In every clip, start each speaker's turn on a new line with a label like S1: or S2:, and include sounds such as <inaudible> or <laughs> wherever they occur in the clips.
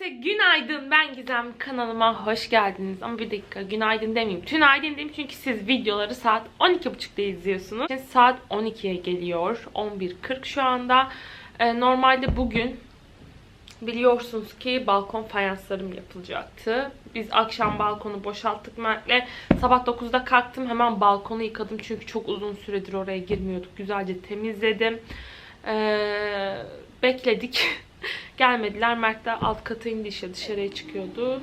S1: Herkese günaydın. Ben Gizem. Kanalıma hoş geldiniz. Ama bir dakika günaydın demeyeyim. Tünaydın diyeyim çünkü siz videoları saat 12.30'da izliyorsunuz. Şimdi saat 12'ye geliyor. 11.40 şu anda. Ee, normalde bugün biliyorsunuz ki balkon fayanslarım yapılacaktı. Biz akşam balkonu boşalttık Mert'le. Sabah 9'da kalktım. Hemen balkonu yıkadım. Çünkü çok uzun süredir oraya girmiyorduk. Güzelce temizledim. Ee, bekledik. <laughs> Gelmediler. Mert de alt kata indi işte dışarıya çıkıyordu.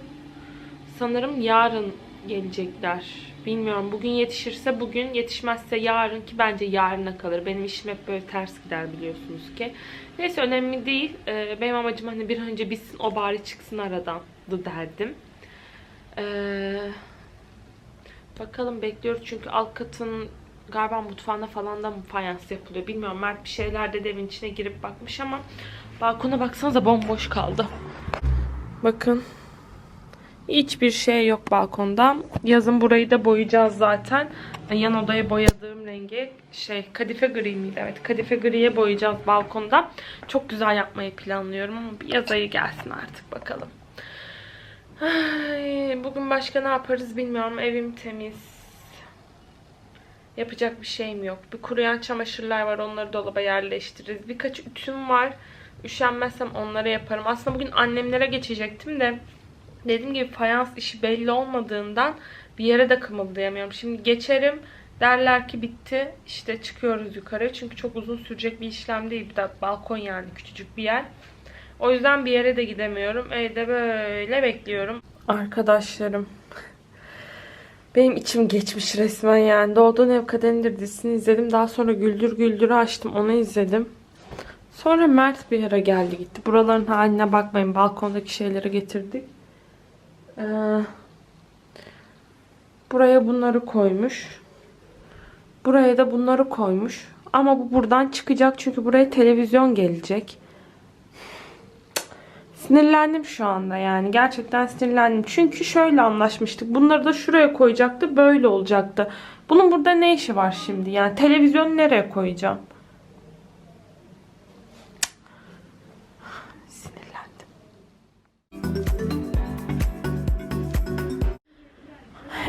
S1: Sanırım yarın gelecekler. Bilmiyorum. Bugün yetişirse bugün, yetişmezse yarın ki bence yarına kalır. Benim işim hep böyle ters gider biliyorsunuz ki. Neyse önemli değil. Ee, benim amacım hani bir önce bitsin o bari çıksın aradan da derdim. Ee, bakalım bekliyoruz çünkü alt katın galiba mutfağında falan da fayans yapılıyor bilmiyorum. Mert bir şeyler de evin içine girip bakmış ama balkona baksanıza bomboş kaldı. Bakın. Hiçbir şey yok balkonda. Yazın burayı da boyayacağız zaten. Yan odaya boyadığım rengi şey kadife gri miydi? Evet kadife griye boyayacağız balkonda. Çok güzel yapmayı planlıyorum ama bir yaz ayı gelsin artık bakalım. Ay, bugün başka ne yaparız bilmiyorum. Evim temiz. Yapacak bir şeyim yok. Bir kuruyan çamaşırlar var. Onları dolaba yerleştiririz. Birkaç ütüm var. Üşenmezsem onları yaparım. Aslında bugün annemlere geçecektim de dediğim gibi fayans işi belli olmadığından bir yere de kımıldayamıyorum. Şimdi geçerim derler ki bitti işte çıkıyoruz yukarı. Çünkü çok uzun sürecek bir işlem değil. Bir de balkon yani küçücük bir yer. O yüzden bir yere de gidemiyorum. Evde böyle bekliyorum. Arkadaşlarım. Benim içim geçmiş resmen yani. Doğduğun Ev Kaderindir dizisini izledim. Daha sonra Güldür Güldür'ü açtım. Onu izledim. Sonra Mert bir yere geldi gitti. Buraların haline bakmayın. Balkondaki şeyleri getirdik. Ee, buraya bunları koymuş. Buraya da bunları koymuş. Ama bu buradan çıkacak çünkü buraya televizyon gelecek. Sinirlendim şu anda yani. Gerçekten sinirlendim. Çünkü şöyle anlaşmıştık. Bunları da şuraya koyacaktı. Böyle olacaktı. Bunun burada ne işi var şimdi? Yani televizyon nereye koyacağım? Sinirlendim.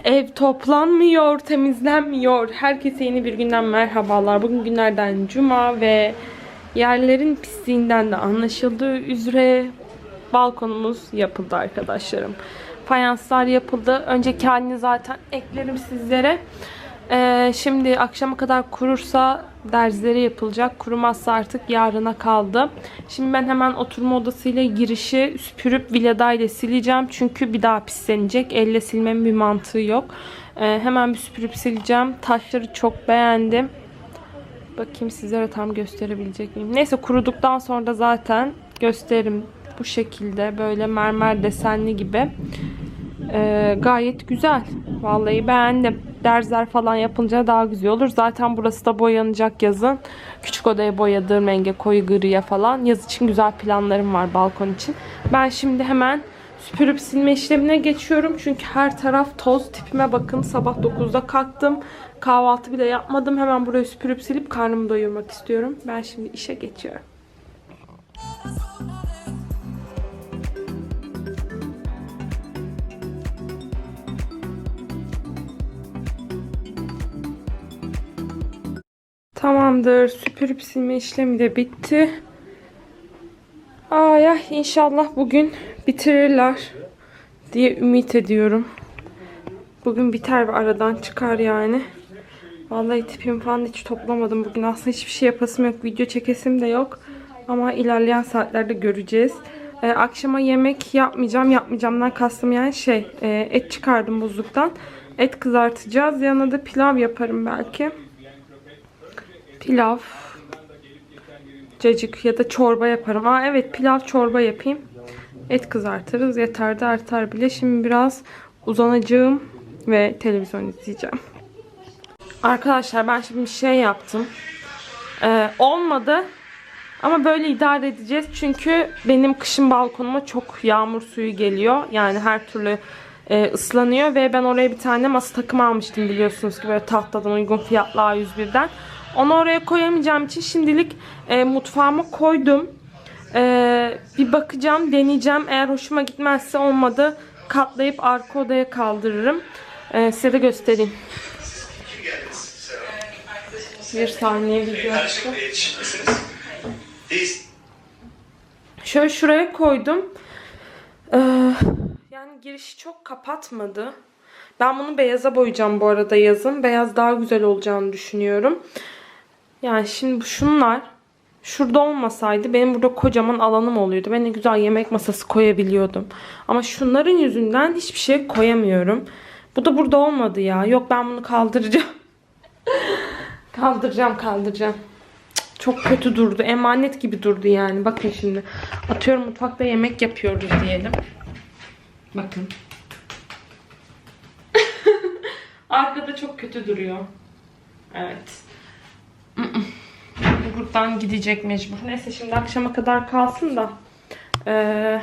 S1: Ev toplanmıyor, temizlenmiyor. Herkese yeni bir günden merhabalar. Bugün günlerden cuma ve yerlerin pisliğinden de anlaşıldığı üzere balkonumuz yapıldı arkadaşlarım. Fayanslar yapıldı. Önceki halini zaten eklerim sizlere. Ee, şimdi akşama kadar kurursa derzleri yapılacak. Kurumazsa artık yarına kaldı. Şimdi ben hemen oturma odasıyla girişi süpürüp villadayla sileceğim. Çünkü bir daha pislenecek. Elle silmemin bir mantığı yok. Ee, hemen bir süpürüp sileceğim. Taşları çok beğendim. Bakayım sizlere tam gösterebilecek miyim? Neyse kuruduktan sonra da zaten gösteririm. Bu şekilde böyle mermer desenli gibi. Ee, gayet güzel. Vallahi beğendim. Derzler falan yapınca daha güzel olur. Zaten burası da boyanacak yazın. Küçük odaya boyadığım renge koyu griye falan. Yaz için güzel planlarım var balkon için. Ben şimdi hemen süpürüp silme işlemine geçiyorum. Çünkü her taraf toz. Tipime bakın. Sabah 9'da kalktım. Kahvaltı bile yapmadım. Hemen burayı süpürüp silip karnımı doyurmak istiyorum. Ben şimdi işe geçiyorum. Tamamdır. Süpürüp silme işlemi de bitti. Ay ay inşallah bugün bitirirler diye ümit ediyorum. Bugün biter ve aradan çıkar yani. Vallahi tipim falan hiç toplamadım. Bugün aslında hiçbir şey yapasım yok. Video çekesim de yok. Ama ilerleyen saatlerde göreceğiz. Ee, akşama yemek yapmayacağım. Yapmayacağımdan kastım yani şey. e, et çıkardım buzluktan. Et kızartacağız. Yanına da pilav yaparım belki. Pilav. Cacık ya da çorba yaparım. Aa evet pilav çorba yapayım. Et kızartırız. Yeter de artar bile. Şimdi biraz uzanacağım ve televizyon izleyeceğim. Arkadaşlar ben şimdi bir şey yaptım. Ee, olmadı. Ama böyle idare edeceğiz. Çünkü benim kışın balkonuma çok yağmur suyu geliyor. Yani her türlü e, ıslanıyor. Ve ben oraya bir tane masa takımı almıştım biliyorsunuz ki böyle tahtadan uygun fiyatlı A101'den. Onu oraya koyamayacağım için şimdilik e, mutfağıma koydum. Ee, bir bakacağım, deneyeceğim. Eğer hoşuma gitmezse olmadı katlayıp arka odaya kaldırırım. Ee, size de göstereyim. Bir saniye video Şöyle şuraya koydum. Ee, yani girişi çok kapatmadı. Ben bunu beyaza boyayacağım bu arada yazın. Beyaz daha güzel olacağını düşünüyorum. Yani şimdi şunlar şurada olmasaydı benim burada kocaman alanım oluyordu. Ben ne güzel yemek masası koyabiliyordum. Ama şunların yüzünden hiçbir şey koyamıyorum. Bu da burada olmadı ya. Yok ben bunu kaldıracağım. <laughs> kaldıracağım kaldıracağım. Çok kötü durdu. Emanet gibi durdu yani. Bakın şimdi. Atıyorum mutfakta yemek yapıyoruz diyelim. Bakın. <laughs> Arkada çok kötü duruyor. Evet. Buradan gidecek mecbur. Neyse şimdi akşama kadar kalsın da. Ee,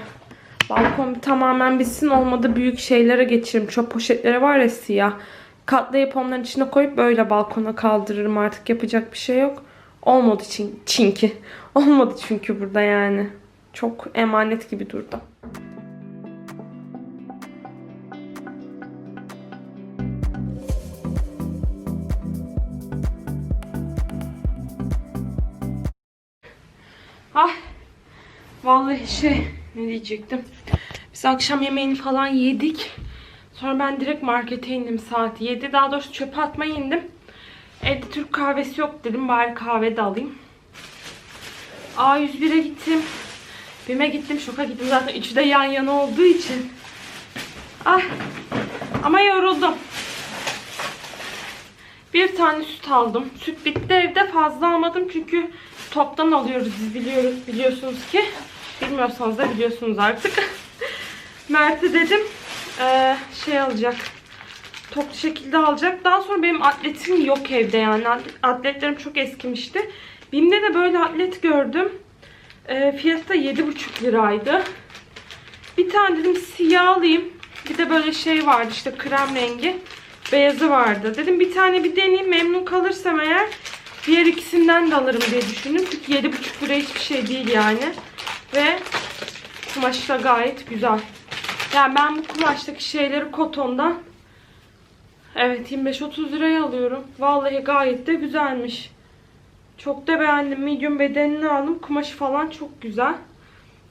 S1: balkon tamamen bitsin. Olmadı büyük şeylere geçiririm. Çöp poşetleri var ya siyah. Katlayıp onların içine koyup böyle balkona kaldırırım artık. Yapacak bir şey yok. Olmadı çin çünkü. <laughs> Olmadı çünkü burada yani. Çok emanet gibi durdu. Ay. Vallahi şey ne diyecektim. Biz akşam yemeğini falan yedik. Sonra ben direkt markete indim saat 7. Daha doğrusu çöpe atmaya indim. Evde Türk kahvesi yok dedim. Bari kahve de alayım. A101'e gittim. BİM'e gittim. Şoka gittim. Zaten üçü de yan yana olduğu için. Ay. Ama yoruldum. Bir tane süt aldım. Süt bitti evde. Fazla almadım çünkü toptan alıyoruz biz biliyoruz. Biliyorsunuz ki. Bilmiyorsanız da biliyorsunuz artık. <laughs> Mert'e dedim eee, şey alacak. Toplu şekilde alacak. Daha sonra benim atletim yok evde yani. Atletlerim çok eskimişti. Bim'de de böyle atlet gördüm. Eee fiyatı da 7,5 liraydı. Bir tane dedim siyah alayım. Bir de böyle şey vardı işte krem rengi. Beyazı vardı. Dedim bir tane bir deneyeyim. Memnun kalırsam eğer diğer ikisinden de alırım diye düşündüm. Çünkü 7,5 lira hiçbir şey değil yani. Ve kumaşı da gayet güzel. Yani ben bu kumaştaki şeyleri kotondan evet 25-30 liraya alıyorum. Vallahi gayet de güzelmiş. Çok da beğendim. Medium bedenini aldım. Kumaşı falan çok güzel.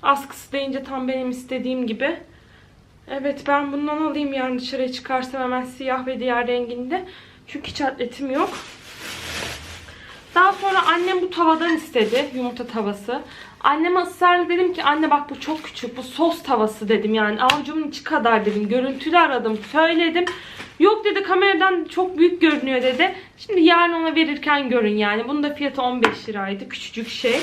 S1: Askısı deyince tam benim istediğim gibi. Evet ben bundan alayım yarın dışarıya çıkarsam hemen siyah ve diğer renginde. Çünkü hiç atletim yok. Daha sonra annem bu tavadan istedi. Yumurta tavası. Anneme ısrarla dedim ki anne bak bu çok küçük. Bu sos tavası dedim yani. Avucumun içi kadar dedim. Görüntülü aradım. Söyledim. Yok dedi kameradan çok büyük görünüyor dedi. Şimdi yarın ona verirken görün yani. Bunun da fiyatı 15 liraydı. Küçücük şey.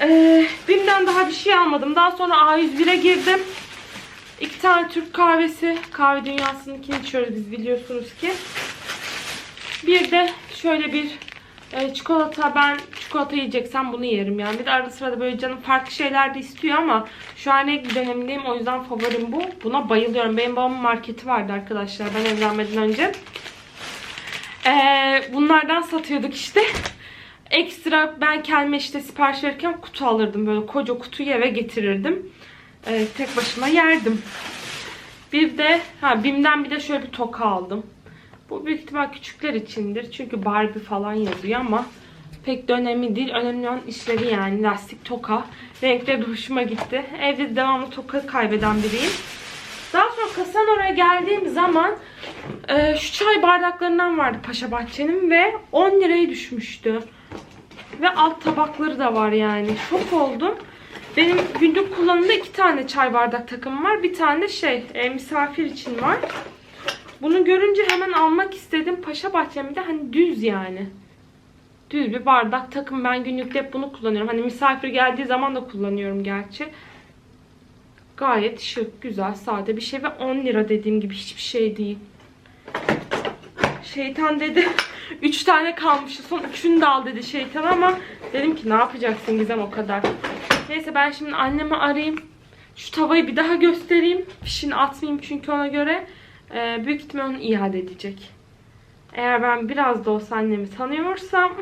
S1: Ee, BİM'den daha bir şey almadım. Daha sonra A101'e girdim. İki tane Türk kahvesi. Kahve dünyasınınkini içiyoruz biz biliyorsunuz ki. Bir de şöyle bir e, çikolata. Ben çikolata yiyeceksem bunu yerim yani. Bir de arada sırada böyle canım farklı şeyler de istiyor ama şu an renkli dönemindeyim. O yüzden favorim bu. Buna bayılıyorum. Benim babamın marketi vardı arkadaşlar ben evlenmeden önce. Ee, bunlardan satıyorduk işte. Ekstra ben kendime işte sipariş verirken kutu alırdım. Böyle koca kutuyu eve getirirdim. Ee, tek başıma yerdim. Bir de ha Bim'den bir de şöyle bir toka aldım. Bu büyük ihtimal küçükler içindir. Çünkü Barbie falan yazıyor ama pek de önemli değil. Önemli olan işleri yani. Lastik toka. Renkleri de hoşuma gitti. Evde de devamlı toka kaybeden biriyim. Daha sonra kasanın oraya geldiğim zaman e, şu çay bardaklarından vardı Paşa Bahçe'nin ve 10 liraya düşmüştü. Ve alt tabakları da var yani. Şok oldum. Benim günlük kullanımda iki tane çay bardak takımım var. Bir tane şey e, misafir için var. Bunu görünce hemen almak istedim. Paşa Bahçe'mde hani düz yani. Düz bir bardak takım. Ben günlükte hep bunu kullanıyorum. Hani misafir geldiği zaman da kullanıyorum gerçi. Gayet şık, güzel, sade bir şey ve 10 lira dediğim gibi hiçbir şey değil. Şeytan dedi <laughs> 3 tane kalmıştı. Son 3'ünü de al dedi şeytan ama dedim ki ne yapacaksın Gizem o kadar. Neyse ben şimdi annemi arayayım. Şu tavayı bir daha göstereyim. Fişini atmayayım çünkü ona göre. Ee, büyük ihtimal onu iade edecek. Eğer ben biraz da olsa annemi tanıyorsam.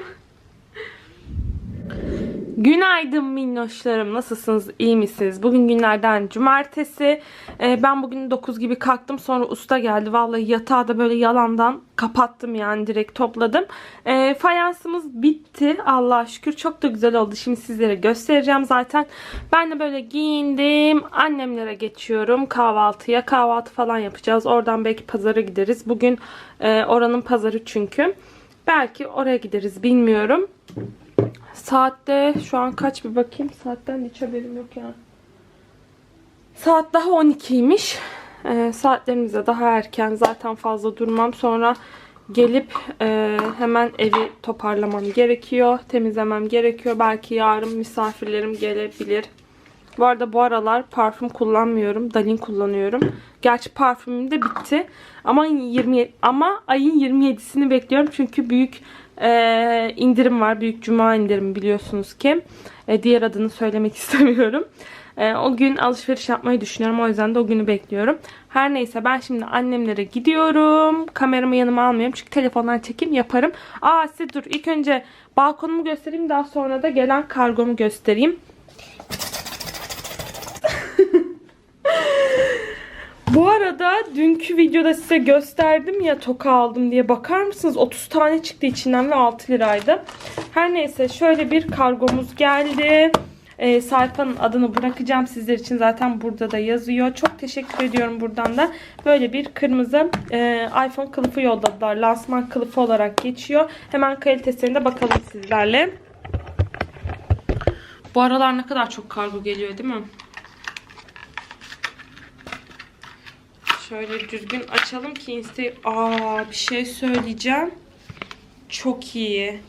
S1: Günaydın minnoşlarım. Nasılsınız? İyi misiniz? Bugün günlerden cumartesi. Ee, ben bugün 9 gibi kalktım. Sonra usta geldi. Vallahi yatağı da böyle yalandan kapattım yani direkt topladım. Ee, fayansımız bitti. Allah'a şükür çok da güzel oldu. Şimdi sizlere göstereceğim zaten. Ben de böyle giyindim. Annemlere geçiyorum kahvaltıya. Kahvaltı falan yapacağız. Oradan belki pazara gideriz. Bugün e, oranın pazarı çünkü. Belki oraya gideriz bilmiyorum. Saatte şu an kaç bir bakayım. Saatten hiç haberim yok ya. Saat daha 12'ymiş. Ee, saatlerimize daha erken. Zaten fazla durmam. Sonra gelip e, hemen evi toparlamam gerekiyor. Temizlemem gerekiyor. Belki yarın misafirlerim gelebilir. Bu arada bu aralar parfüm kullanmıyorum. Dalin kullanıyorum. Gerçi parfümüm de bitti. Ama 20 ama ayın 27'sini bekliyorum. Çünkü büyük e, indirim var. Büyük cuma indirimi biliyorsunuz ki. E, diğer adını söylemek <laughs> istemiyorum. E, o gün alışveriş yapmayı düşünüyorum. O yüzden de o günü bekliyorum. Her neyse ben şimdi annemlere gidiyorum. Kameramı yanıma almıyorum. Çünkü telefondan çekim yaparım. Aa size dur. İlk önce balkonumu göstereyim. Daha sonra da gelen kargomu göstereyim. Bu arada dünkü videoda size gösterdim ya toka aldım diye. Bakar mısınız? 30 tane çıktı içinden ve 6 liraydı. Her neyse şöyle bir kargomuz geldi. Ee, sayfanın adını bırakacağım sizler için. Zaten burada da yazıyor. Çok teşekkür ediyorum buradan da. Böyle bir kırmızı e, iPhone kılıfı yolladılar. Lansman kılıfı olarak geçiyor. Hemen kalitesine de bakalım sizlerle. Bu aralar ne kadar çok kargo geliyor değil mi? Şöyle düzgün açalım ki insta Aa bir şey söyleyeceğim. Çok iyi.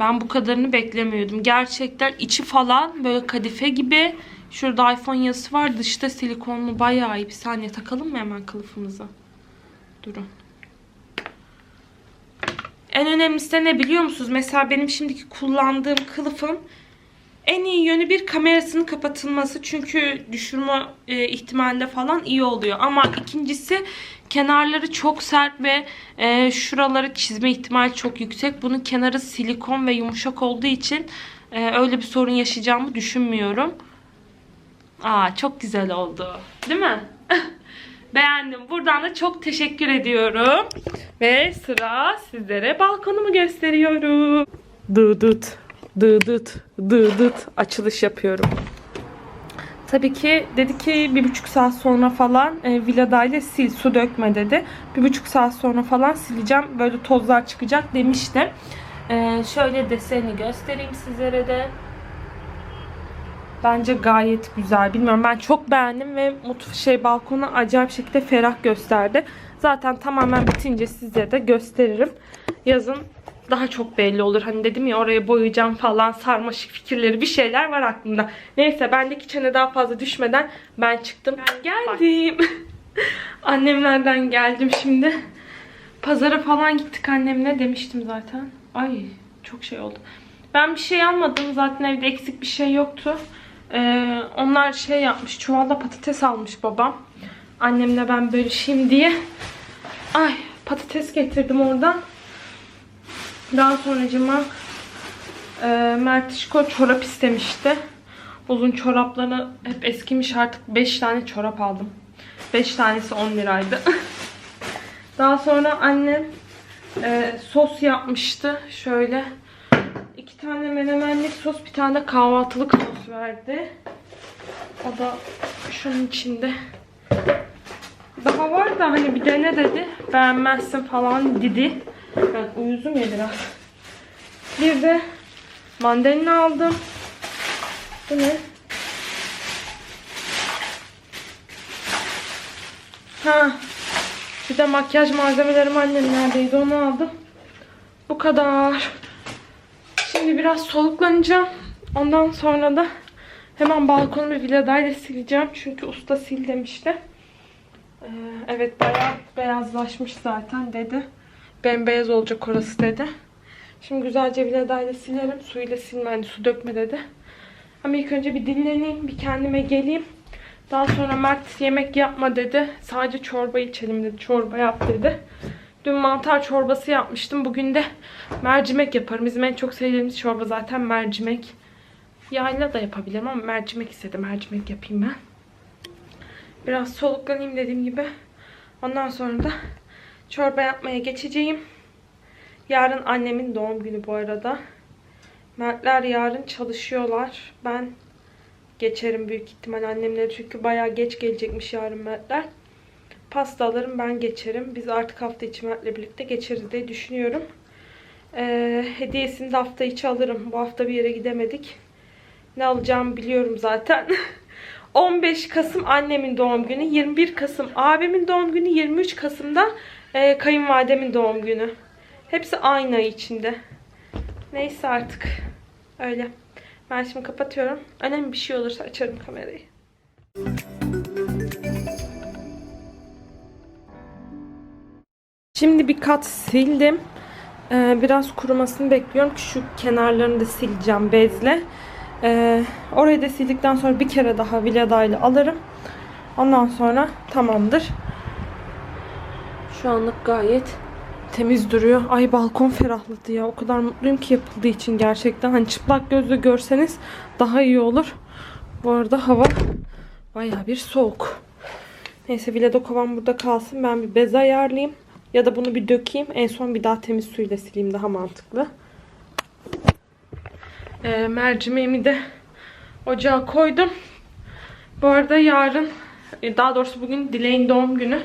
S1: Ben bu kadarını beklemiyordum. Gerçekten içi falan böyle kadife gibi. Şurada iPhone yazısı var. Dışta silikonlu bayağı iyi. Bir saniye takalım mı hemen kılıfımızı? Durun. En önemlisi de ne biliyor musunuz? Mesela benim şimdiki kullandığım kılıfın en iyi yönü bir kamerasının kapatılması. Çünkü düşürme e, ihtimalinde falan iyi oluyor. Ama ikincisi kenarları çok sert ve e, şuraları çizme ihtimali çok yüksek. Bunun kenarı silikon ve yumuşak olduğu için e, öyle bir sorun yaşayacağımı düşünmüyorum. Aa çok güzel oldu. Değil mi? <laughs> Beğendim. Buradan da çok teşekkür ediyorum. Ve sıra sizlere balkonumu gösteriyorum. Dıdıt, dıdıt, dıdıt açılış yapıyorum. Tabii ki dedi ki bir buçuk saat sonra falan e, villadayla sil su dökme dedi. Bir buçuk saat sonra falan sileceğim. Böyle tozlar çıkacak demişti. E, şöyle deseni göstereyim sizlere de. Bence gayet güzel. Bilmiyorum ben çok beğendim ve mutf şey balkonu acayip şekilde ferah gösterdi. Zaten tamamen bitince size de gösteririm. Yazın daha çok belli olur. Hani dedim ya oraya boyayacağım falan sarmaşık fikirleri bir şeyler var aklımda. Neyse bendeki çene daha fazla düşmeden ben çıktım. Ben geldim. <laughs> Annemlerden geldim şimdi. Pazara falan gittik annemle demiştim zaten. Ay çok şey oldu. Ben bir şey almadım. Zaten evde eksik bir şey yoktu. Ee, onlar şey yapmış. Çuvalda patates almış babam. Annemle ben bölüşeyim diye. Ay patates getirdim oradan. Daha sonracıma e, Mertişko çorap istemişti. Uzun çorapları hep eskimiş artık 5 tane çorap aldım. 5 tanesi 10 liraydı. <laughs> Daha sonra annem e, sos yapmıştı. Şöyle iki tane menemenlik sos, bir tane kahvaltılık sos verdi. O da şunun içinde. Daha var da hani bir dene dedi. Beğenmezsin falan dedi. Ben uyuzum ya biraz. Bir de mandalina aldım. Bu ne? Ha. Bir de makyaj malzemelerim annem neredeydi onu aldım. Bu kadar. Şimdi biraz soluklanacağım. Ondan sonra da hemen balkonumu villadayla sileceğim. Çünkü usta sil demişti. Ee, evet bayağı beyazlaşmış zaten dedi. Bembeyaz olacak orası dedi. Şimdi güzelce villadayla silerim. Suyla silme hani su dökme dedi. Ama ilk önce bir dinleneyim. Bir kendime geleyim. Daha sonra Mert yemek yapma dedi. Sadece çorba içelim dedi. Çorba yap dedi. Dün mantar çorbası yapmıştım. Bugün de mercimek yaparım. Bizim en çok sevdiğimiz çorba zaten mercimek. Yayla da yapabilirim ama mercimek istedim. Mercimek yapayım ben. Biraz soluklanayım dediğim gibi. Ondan sonra da çorba yapmaya geçeceğim. Yarın annemin doğum günü bu arada. Mertler yarın çalışıyorlar. Ben geçerim büyük ihtimal annemleri çünkü bayağı geç gelecekmiş yarın Mertler. Pasta alırım ben geçerim. Biz artık hafta içi Mert'le birlikte geçeriz diye düşünüyorum. Ee, hediyesini de hafta içi alırım. Bu hafta bir yere gidemedik. Ne alacağımı biliyorum zaten. <laughs> 15 Kasım annemin doğum günü, 21 Kasım abimin doğum günü, 23 Kasım'da e, kayınvalidemin doğum günü. Hepsi aynı ay içinde. Neyse artık. Öyle. Ben şimdi kapatıyorum. Önemli bir şey olursa açarım kamerayı. Şimdi bir kat sildim. Ee, biraz kurumasını bekliyorum ki şu kenarlarını da sileceğim bezle. Ee, orayı da sildikten sonra bir kere daha viladayla alırım. Ondan sonra tamamdır. Şu anlık gayet temiz duruyor. Ay balkon ferahladı ya. O kadar mutluyum ki yapıldığı için gerçekten. Hani çıplak gözle görseniz daha iyi olur. Bu arada hava baya bir soğuk. Neyse vilada kovan burada kalsın. Ben bir bez ayarlayayım. Ya da bunu bir dökeyim. En son bir daha temiz suyla sileyim. Daha mantıklı. Ee, mercimeğimi de ocağa koydum. Bu arada yarın e, daha doğrusu bugün Dileğin doğum günü.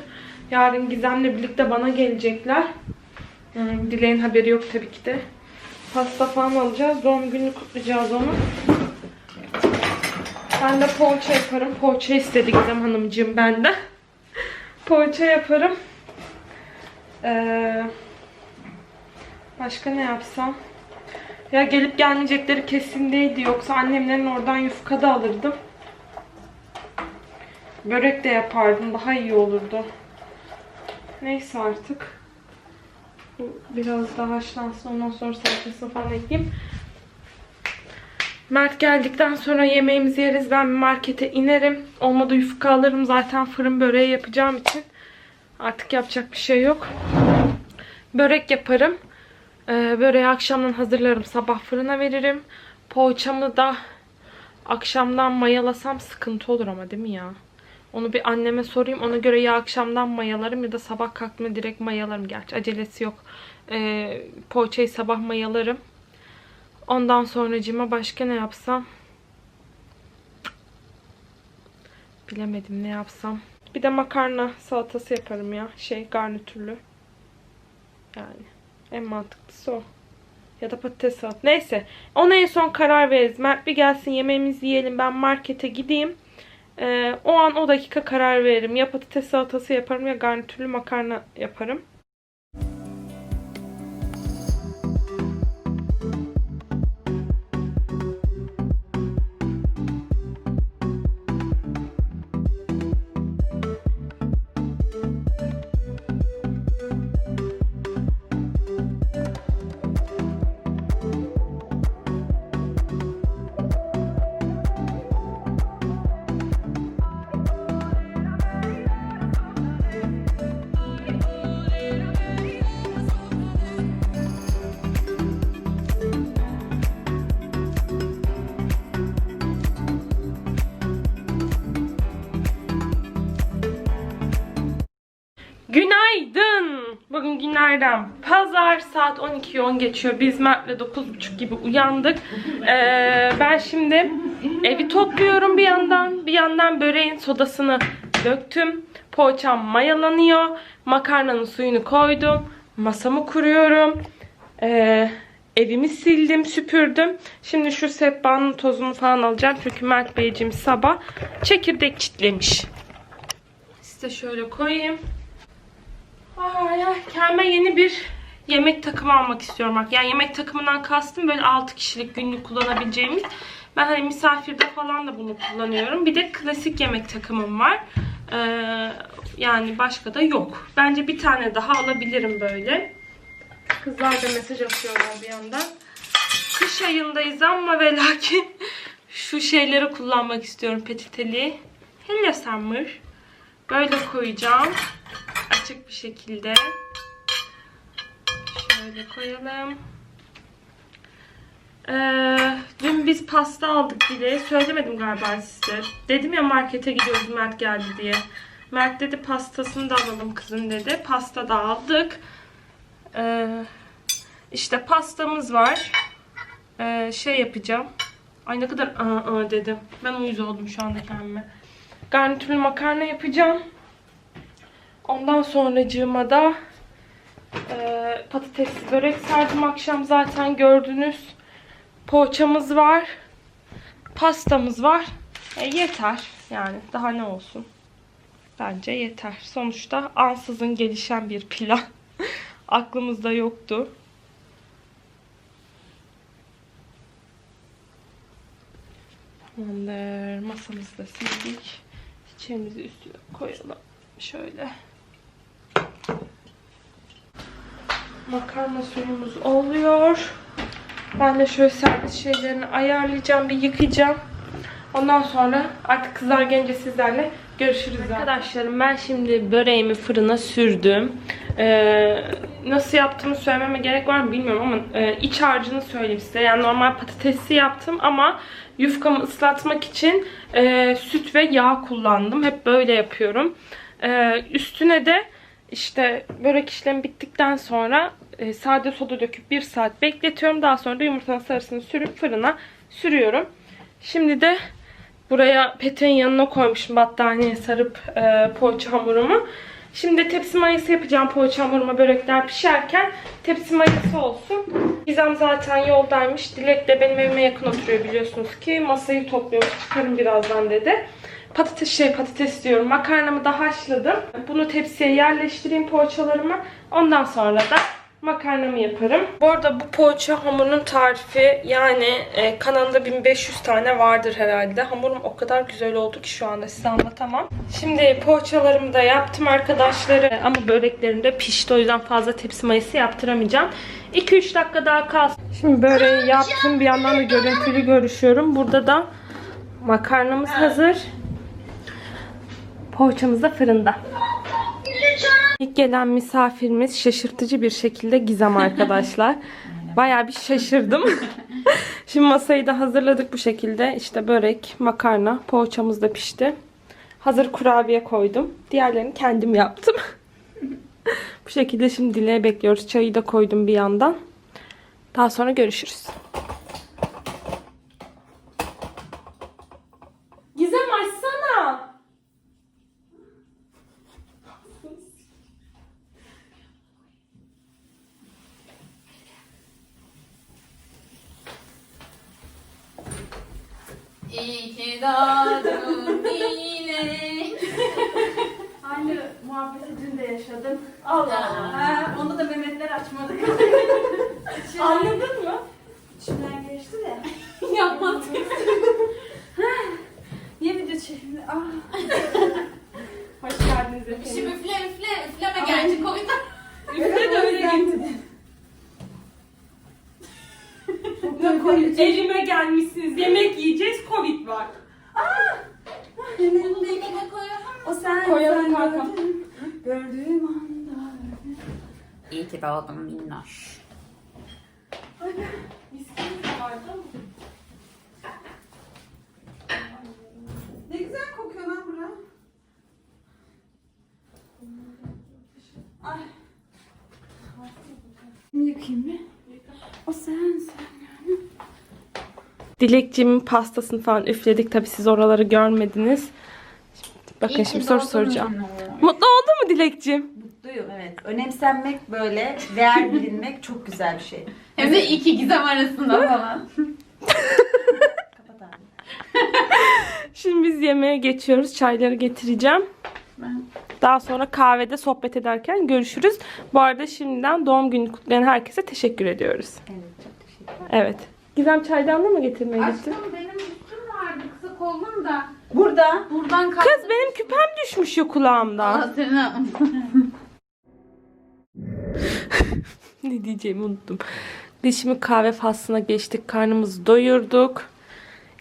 S1: Yarın Gizem'le birlikte bana gelecekler. Hmm, Dileğin haberi yok tabii ki de. Pasta falan alacağız. Doğum gününü kutlayacağız onu. Ben de poğaça yaparım. Poğaça istedi Gizem Hanımcığım benden. <laughs> poğaça yaparım. Ee, başka ne yapsam? Ya gelip gelmeyecekleri kesin değildi. Yoksa annemlerin oradan yufka da alırdım. Börek de yapardım. Daha iyi olurdu. Neyse artık. Bu biraz daha haşlansın. Ondan sonra salçasını falan ekleyeyim. Mert geldikten sonra yemeğimizi yeriz. Ben bir markete inerim. Olmadı yufka alırım. Zaten fırın böreği yapacağım için. Artık yapacak bir şey yok. Börek yaparım. Ee, böreği akşamdan hazırlarım. Sabah fırına veririm. Poğaçamı da akşamdan mayalasam sıkıntı olur ama değil mi ya? Onu bir anneme sorayım. Ona göre ya akşamdan mayalarım ya da sabah kalktığımda direkt mayalarım. Gerçi acelesi yok. Ee, poğaçayı sabah mayalarım. Ondan sonracıma başka ne yapsam? Bilemedim ne yapsam. Bir de makarna salatası yaparım ya. Şey garnitürlü. Yani en mantıklısı o. Ya da patates salatası. Neyse. Ona en son karar veririz. Mert bir gelsin yemeğimizi yiyelim. Ben markete gideyim. Ee, o an o dakika karar veririm. Ya patates salatası yaparım ya garnitürlü makarna yaparım. Bugün günlerden pazar saat 12.10 geçiyor. Biz Mert'le 9.30 gibi uyandık. Ee, ben şimdi evi topluyorum bir yandan. Bir yandan böreğin sodasını döktüm. Poğaçam mayalanıyor. Makarnanın suyunu koydum. Masamı kuruyorum. Ee, evimi sildim, süpürdüm. Şimdi şu sehpanın tozunu falan alacağım. Çünkü Mert Beyciğim sabah çekirdek çitlemiş. Size şöyle koyayım. Ay, kendime yeni bir yemek takımı almak istiyorum bak. Yani yemek takımından kastım böyle 6 kişilik günlük kullanabileceğimiz. Ben hani misafirde falan da bunu kullanıyorum. Bir de klasik yemek takımım var. Ee, yani başka da yok. Bence bir tane daha alabilirim böyle. Kızlar da mesaj atıyorlar bir yandan. Kış ayındayız ama ve lakin <laughs> şu şeyleri kullanmak istiyorum petiteli. Hello Summer. Böyle koyacağım açık bir şekilde şöyle koyalım. Ee, dün biz pasta aldık diye söylemedim galiba size. Dedim ya markete gidiyoruz Mert geldi diye. Mert dedi pastasını da alalım kızım dedi. Pasta da aldık. Ee, işte pastamız var. Ee, şey yapacağım. Ay ne kadar aa, aa dedim. Ben uyuz oldum şu anda kendime. Garnitürlü makarna yapacağım. Ondan sonracığıma da e, patatesli börek serdim akşam zaten gördünüz. Poğaçamız var. Pastamız var. E, yeter. Yani daha ne olsun. Bence yeter. Sonuçta ansızın gelişen bir plan. <laughs> Aklımızda yoktu. Tamamdır. Masamızı da sildik. Çiçeğimizi üstüne koyalım. Şöyle. Makarna suyumuz oluyor. Ben de şöyle servis şeylerini ayarlayacağım. Bir yıkayacağım. Ondan sonra artık kızlar gelince sizlerle görüşürüz. Arkadaşlarım ben şimdi böreğimi fırına sürdüm. Ee, nasıl yaptığımı söylememe gerek var mı bilmiyorum ama e, iç harcını söyleyeyim size. Yani normal patatesi yaptım ama yufkamı ıslatmak için e, süt ve yağ kullandım. Hep böyle yapıyorum. Ee, üstüne de işte börek işlemi bittikten sonra e, sade soda döküp 1 saat bekletiyorum. Daha sonra da yumurtanın sarısını sürüp fırına sürüyorum. Şimdi de buraya peteğin yanına koymuşum battaniye sarıp e, poğaça hamurumu. Şimdi tepsi mayası yapacağım poğaça hamuruma börekler pişerken tepsi mayası olsun. Gizem zaten yoldaymış. Dilek de benim evime yakın oturuyor biliyorsunuz ki. Masayı topluyoruz çıkarım birazdan dedi. Patates şey patates diyorum. Makarnamı da haşladım. Bunu tepsiye yerleştireyim poğaçalarımı. Ondan sonra da makarnamı yaparım. Bu arada bu poğaça hamurunun tarifi yani e, kanalında 1500 tane vardır herhalde. Hamurum o kadar güzel oldu ki şu anda size anlatamam. Şimdi poğaçalarımı da yaptım arkadaşları ama böreklerim de pişti o yüzden fazla tepsi mayası yaptıramayacağım. 2-3 dakika daha kalsın. Şimdi böreği yaptım bir yandan da görüntülü görüşüyorum. Burada da makarnamız hazır. Poğaçamız da fırında. İlk gelen misafirimiz şaşırtıcı bir şekilde Gizem <laughs> arkadaşlar. Bayağı bir şaşırdım. <laughs> Şimdi masayı da hazırladık bu şekilde. İşte börek, makarna, poğaçamız da pişti. Hazır kurabiye koydum. Diğerlerini kendim yaptım. <laughs> bu şekilde şimdi dileğe bekliyoruz. Çayı da koydum bir yandan. Daha sonra görüşürüz. Gizem açsana.
S2: İyi ki doğdun yine.
S1: Aynı muhabbeti dün de yaşadım. Allah Allah.
S2: Ha, onu da Mehmetler açmadık. <laughs>
S1: Anladın mı?
S2: İçimden geçti de. Yapmadık. Niye video çekimde? Ah.
S1: Hoş geldiniz efendim.
S2: Şimdi üfle üfle üfleme gerçi Covid.
S1: Üfle de öyle git.
S2: Covid.
S1: Evime gelmişsiniz. Yemek yiyeceğiz. Covid var.
S2: Bunu da içine koyalım.
S3: O sen
S1: Koyalım
S3: sen
S1: kanka.
S3: gördün. Gördüğüm anda.
S2: Doğdun minnoş.
S1: Vardı.
S3: Ne güzel kokuyor lan bura. Ay. Yıkayayım mı? O sen sen.
S1: Dilekciğimin pastasını falan üfledik. Tabii siz oraları görmediniz. Bakın
S3: İyi
S1: şimdi soru soracağım. Mutlu oldun mu Dilekciğim?
S3: Mutluyum evet. Önemsenmek böyle, değer bilinmek çok güzel bir şey.
S2: Hem de iki gizem arasında falan.
S3: Kapat abi.
S1: Şimdi biz yemeğe geçiyoruz. Çayları getireceğim.
S2: Ben-
S1: Daha sonra kahvede sohbet ederken görüşürüz. Bu arada şimdiden doğum günü kutlayan herkese teşekkür ediyoruz.
S3: Evet çok teşekkür ederim.
S1: Evet. Gizem çaydanlığı mı getirmeye gittin?
S2: Aşkım benim üstüm vardı kısa kollum da.
S3: Burada
S2: Buradan kalktı.
S1: Kız benim küpem düşmüş ya kulağımda.
S2: Allah seni <laughs>
S1: ne diyeceğimi unuttum. Biz şimdi kahve faslına geçtik. Karnımızı doyurduk.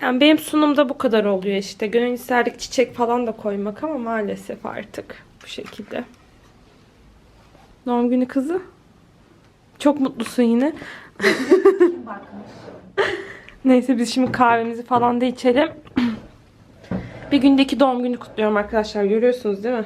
S1: Yani benim sunumda bu kadar oluyor işte. Gönül isterdik çiçek falan da koymak ama maalesef artık bu şekilde. Doğum günü kızı. Çok mutlusun yine. <laughs> Neyse biz şimdi kahvemizi falan da içelim. <clears throat> Bir gündeki doğum günü kutluyorum arkadaşlar. Görüyorsunuz değil mi?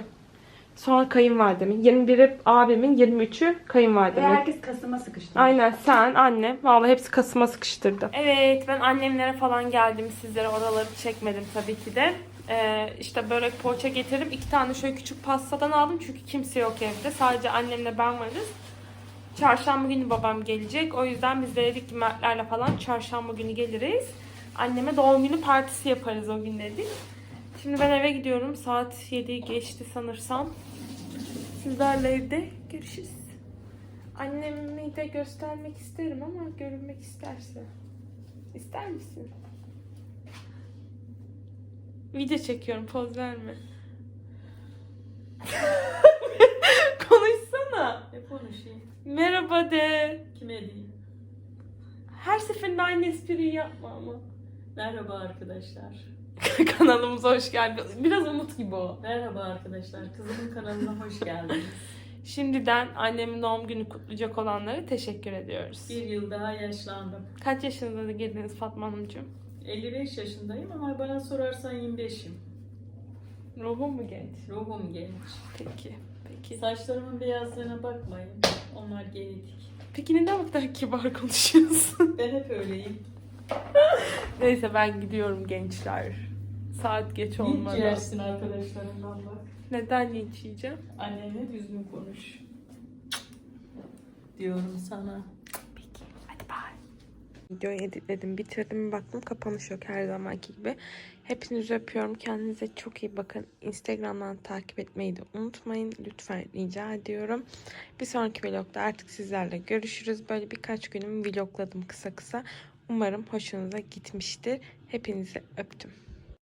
S1: Sonra kayınvalidemin. 21'i abimin, 23'ü
S3: Ve
S1: kayınvalidemin.
S3: herkes Kasım'a sıkıştı.
S1: Aynen sen, anne. Vallahi hepsi kasıma sıkıştırdı. Evet ben annemlere falan geldim. Sizlere oraları çekmedim tabii ki de. Ee, işte börek poğaça getirdim. İki tane şöyle küçük pastadan aldım. Çünkü kimse yok evde. Sadece annemle ben varız. Çarşamba günü babam gelecek. O yüzden biz de dedik ki Mertlerle falan çarşamba günü geliriz. Anneme doğum günü partisi yaparız o gün dedik. Şimdi ben eve gidiyorum. Saat 7 geçti sanırsam. Sizlerle evde görüşürüz. Annemi de göstermek isterim ama görünmek isterse. İster misin? Video çekiyorum poz verme. <laughs> Konuşsana.
S4: Ne konuşayım?
S1: Merhaba de.
S4: Kime diyeyim?
S1: Her seferinde aynı espriyi yapma ama.
S4: Merhaba arkadaşlar. <laughs>
S1: Kanalımıza hoş geldin. Biraz umut gibi o.
S4: Merhaba arkadaşlar. Kızımın kanalına hoş geldiniz. <laughs>
S1: Şimdiden annemin doğum günü kutlayacak olanlara teşekkür ediyoruz.
S4: Bir yıl daha yaşlandım.
S1: Kaç yaşınızda da girdiniz Fatma Hanımcığım?
S4: 55 yaşındayım ama bana sorarsan 25'im.
S1: Ruhum mu genç?
S4: Ruhum genç.
S1: Peki. Peki.
S4: Saçlarımın beyazlığına bakmayın. Onlar genetik.
S1: Peki neden bu kadar kibar konuşuyorsun?
S4: Ben hep öyleyim.
S1: Neyse ben gidiyorum gençler. Saat geç
S4: Linç
S1: olmadan.
S4: yersin arkadaşlarımdan bak.
S1: Neden linç yiyeceğim?
S4: Annenle düzgün konuş. Diyorum sana.
S1: Peki. Hadi bay. Videoyu editledim, bitirdim. Baktım kapanış yok her zamanki gibi. Hepinizi öpüyorum. Kendinize çok iyi bakın. Instagram'dan takip etmeyi de unutmayın. Lütfen rica ediyorum. Bir sonraki vlogda artık sizlerle görüşürüz. Böyle birkaç günümü vlogladım kısa kısa. Umarım hoşunuza gitmiştir. Hepinizi öptüm.